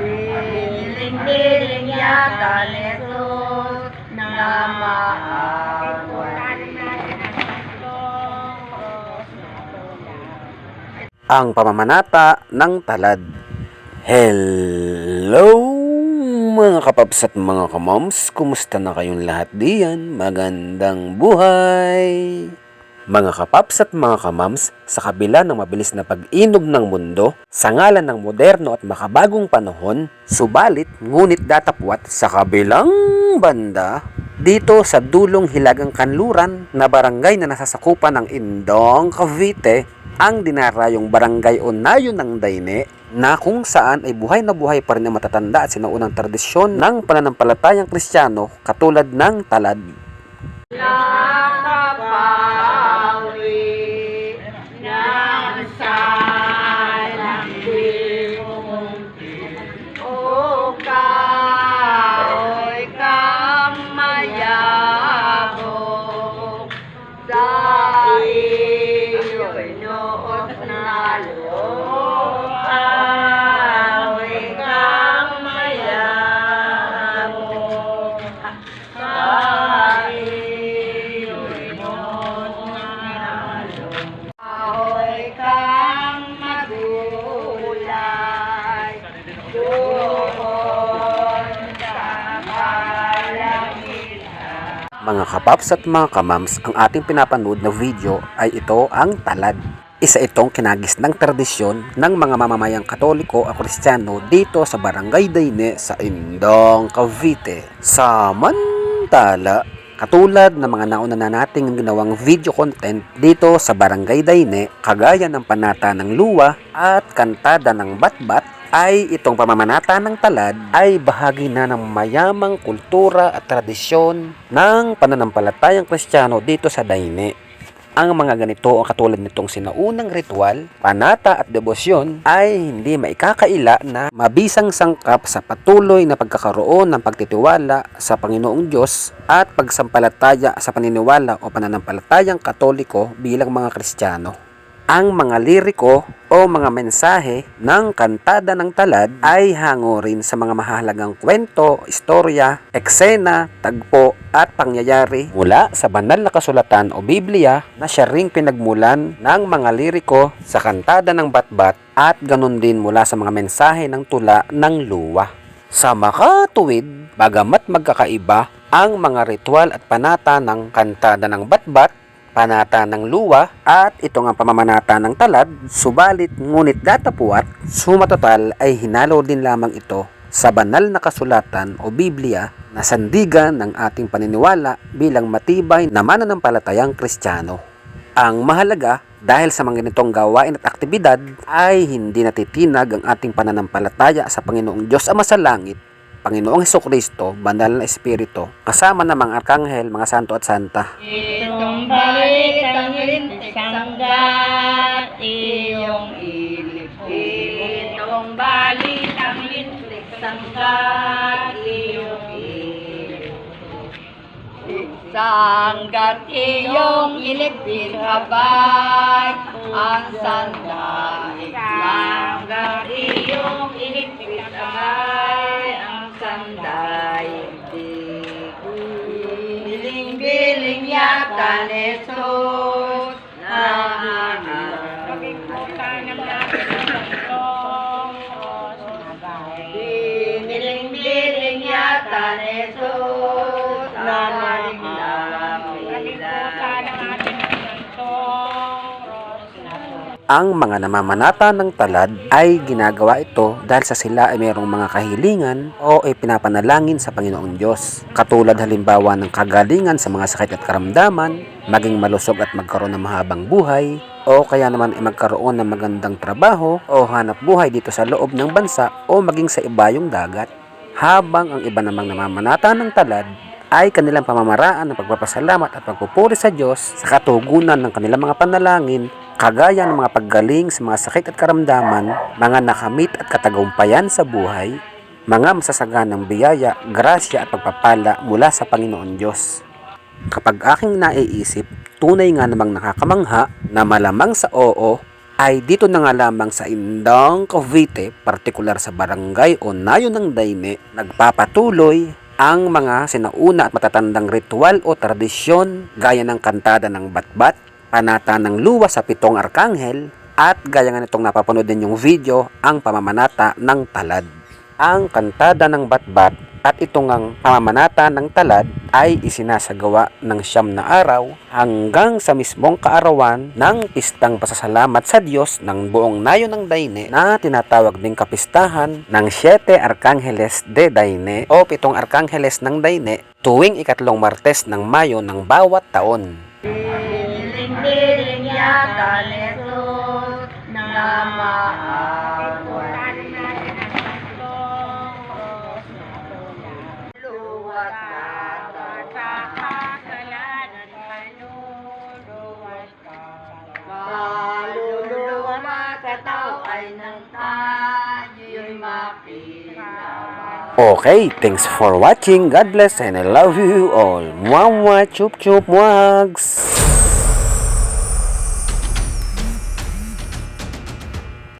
Biling-biling yata nito na maawa. ang pamamanata ng talad. Hello mga kapaps at mga kamoms, kumusta na kayong lahat diyan? Magandang buhay! Mga kapaps at mga kamams, sa kabila ng mabilis na pag-inog ng mundo, sa ngalan ng moderno at makabagong panahon, subalit ngunit datapwat sa kabilang banda, dito sa dulong Hilagang Kanluran na barangay na nasasakupan ng Indong, Cavite, ang dinarayong barangay o nayon ng Daine na kung saan ay buhay na buhay pa rin ang matatanda at sinuunang tradisyon ng pananampalatayang Kristiyano katulad ng talad. Nakapawi Mga kapaps at mga kamams, ang ating pinapanood na video ay ito ang talad. Isa itong kinagis ng tradisyon ng mga mamamayang katoliko o kristyano dito sa Barangay Daine sa Indong, Cavite. Samantala, katulad ng mga nauna na nating ginawang video content dito sa Barangay Daine, kagaya ng panata ng luwa at kantada ng batbat, ay itong pamamanata ng talad ay bahagi na ng mayamang kultura at tradisyon ng pananampalatayang kristyano dito sa Daine. Ang mga ganito o katulad nitong sinaunang ritual, panata at debosyon ay hindi maikakaila na mabisang sangkap sa patuloy na pagkakaroon ng pagtitiwala sa Panginoong Diyos at pagsampalataya sa paniniwala o pananampalatayang katoliko bilang mga Kristiyano. Ang mga liriko o mga mensahe ng kantada ng talad ay hango rin sa mga mahalagang kwento, istorya, eksena, tagpo at pangyayari mula sa banal na kasulatan o Biblia na siya ring pinagmulan ng mga liriko sa kantada ng batbat at ganun din mula sa mga mensahe ng tula ng luwa. Sa makatuwid, bagamat magkakaiba ang mga ritual at panata ng kantada ng batbat, panata ng luwa at ito nga pamamanata ng talad, subalit ngunit datapuat, sumatotal ay hinalo din lamang ito sa banal na kasulatan o Biblia na sandigan ng ating paniniwala bilang matibay na mananampalatayang Kristiyano. Ang mahalaga dahil sa mga ganitong gawain at aktibidad ay hindi natitinag ang ating pananampalataya sa Panginoong Diyos Ama sa Langit, Panginoong Heso Kristo, Banal na Espiritu, kasama ng mga arkanghel, mga santo at santa. Itong balitang lintik sanggat iyong ilip. Itong balitang lintik sanggat iyong. Sanggat iyong iligpit abay ang sandali. Yata ni Ang mga namamanata ng talad ay ginagawa ito dahil sa sila ay mayroong mga kahilingan o ay pinapanalangin sa Panginoong Diyos. Katulad halimbawa ng kagalingan sa mga sakit at karamdaman, maging malusog at magkaroon ng mahabang buhay, o kaya naman ay magkaroon ng magandang trabaho o hanap buhay dito sa loob ng bansa o maging sa ibayong dagat. Habang ang iba namang namamanata ng talad ay kanilang pamamaraan ng pagpapasalamat at pagpupuri sa Diyos sa katugunan ng kanilang mga panalangin kagaya ng mga paggaling sa mga sakit at karamdaman, mga nakamit at katagumpayan sa buhay, mga masasaganang biyaya, grasya at pagpapala mula sa Panginoon Diyos. Kapag aking naiisip, tunay nga namang nakakamangha na malamang sa oo ay dito na nga lamang sa Indang, Cavite, partikular sa barangay o nayo ng Daine, nagpapatuloy ang mga sinauna at matatandang ritual o tradisyon gaya ng kantada ng batbat, panata ng luwa sa pitong arkanghel, at gaya nga nitong napapanood din yung video, ang pamamanata ng talad. Ang kantada ng batbat at itong ang pamamanata ng talad ay isinasagawa ng siyam na araw hanggang sa mismong kaarawan ng pistang pasasalamat sa Diyos ng buong nayo ng Daine na tinatawag ding kapistahan ng Siete Arcángeles de Daine o pitong Arcángeles ng Daine tuwing ikatlong Martes ng Mayo ng bawat taon. Okay, thanks for watching. God bless and I love you all. Mwah mwah chup chup mwags.